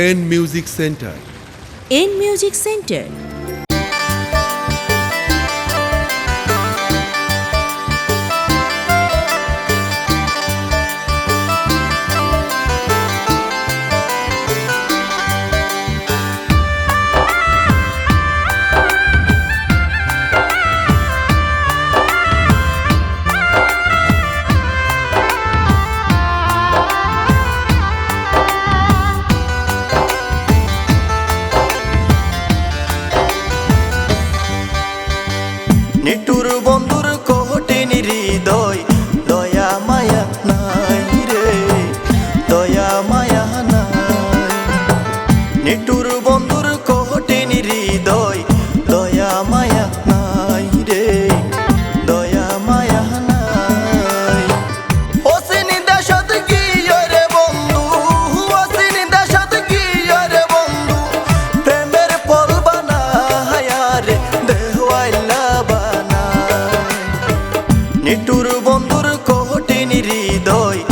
N music centre N music centre নেটুর বন্ধুর কোহটিন হৃদয় দয়া মায়া নাই রে দয়া মায়া নাই। নেটুর বন্ধুর পিন্টুর বন্ধুর কঠিন হৃদয়।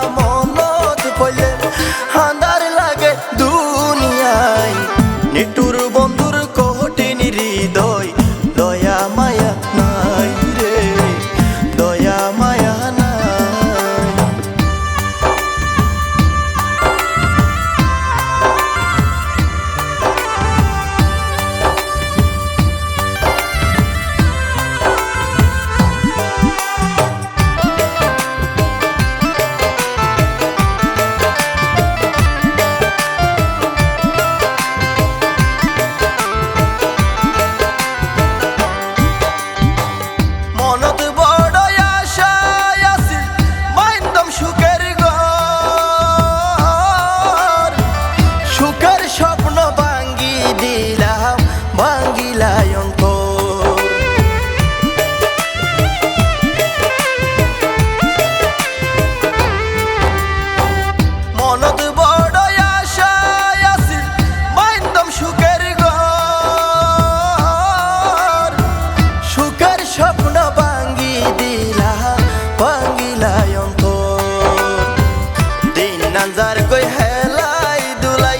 নানজার কই হেলাই দুলাই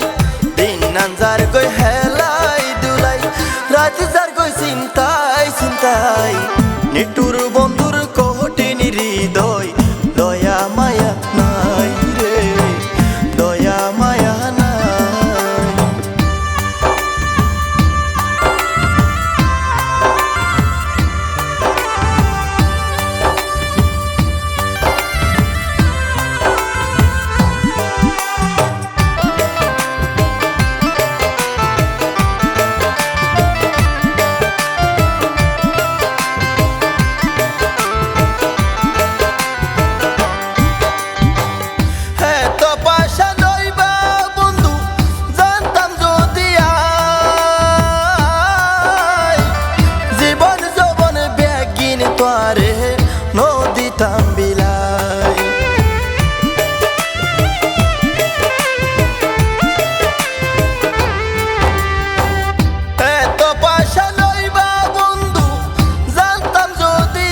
দিন নানজার কই হেলাই দুলাই রাত জার কই চিন্তা করতাম বিলাই এত পয়সা লইবা বন্ধু জানতাম যদি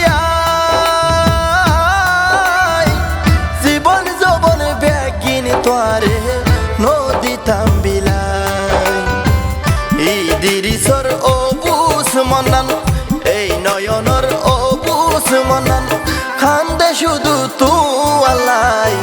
জীবন যৌবন ব্যাগিন তোয়ারে নদিতাম বিলাই ইদিরিসর ও বুস মনান এই নয়ন আসমানান খান্দে শুধু তু আলাই